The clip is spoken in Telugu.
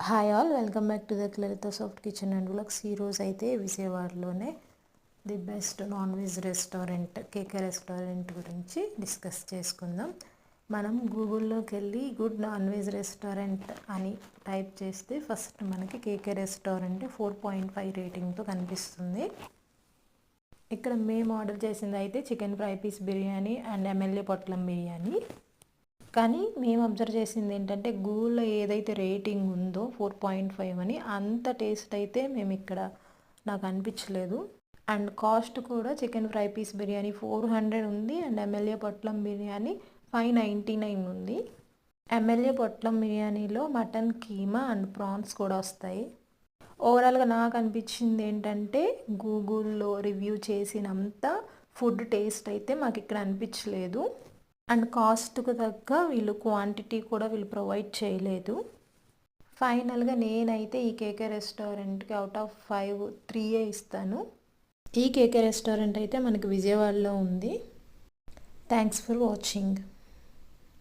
Hi all welcome back to the Clarita soft kitchen and vlogs ఈరోజు అయితే విజయవాడలోనే the best non veg restaurant KK restaurant గురించి డిస్కస్ చేసుకుందాం. మనం గూగుల్లోకి వెళ్ళి గుడ్ నాన్ వెజ్ రెస్టారెంట్ అని టైప్ చేస్తే ఫస్ట్ మనకి KK restaurant four point five రేటింగ్తో కనిపిస్తుంది. ఇక్కడ మేము ఆర్డర్ చేసింది అయితే chicken fry piece biryani and MLA పొట్లం బిర్యానీ. కానీ మేము అబ్జర్వ్ చేసింది ఏంటంటే గూగుల్లో ఏదైతే రేటింగ్ ఉందో ఫోర్ పాయింట్ ఫైవ్ అని అంత టేస్ట్ అయితే మేము ఇక్కడ నాకు అనిపించలేదు. అండ్ కాస్ట్ కూడా chicken fry piece biryani four hundred ఉంది అండ్ ఎమ్మెల్యే పొట్లం బిర్యానీ ఫైవ్ నైంటీ నైన్ ఉంది ఎమ్మెల్యే పొట్లం బిర్యానీలో మటన్ కీమా అండ్ ప్రాన్స్ కూడా వస్తాయి. ఓవరాల్గా నాకు అనిపించింది ఏంటంటే గూగుల్లో రివ్యూ చేసినంత ఫుడ్ టేస్ట్ అయితే మాకు ఇక్కడ అనిపించలేదు. అండ్ కాస్ట్కు తగ్గ వీళ్ళు క్వాంటిటీ కూడా వీళ్ళు ప్రొవైడ్ చేయలేదు. ఫైనల్గా నేనైతే ఈ కేకే రెస్టారెంట్కి అవుట్ ఆఫ్ ఫైవ్ త్రీయే ఇస్తాను. ఈ కేకే రెస్టారెంట్ అయితే మనకి విజయవాడలో ఉంది. Thanks for watching.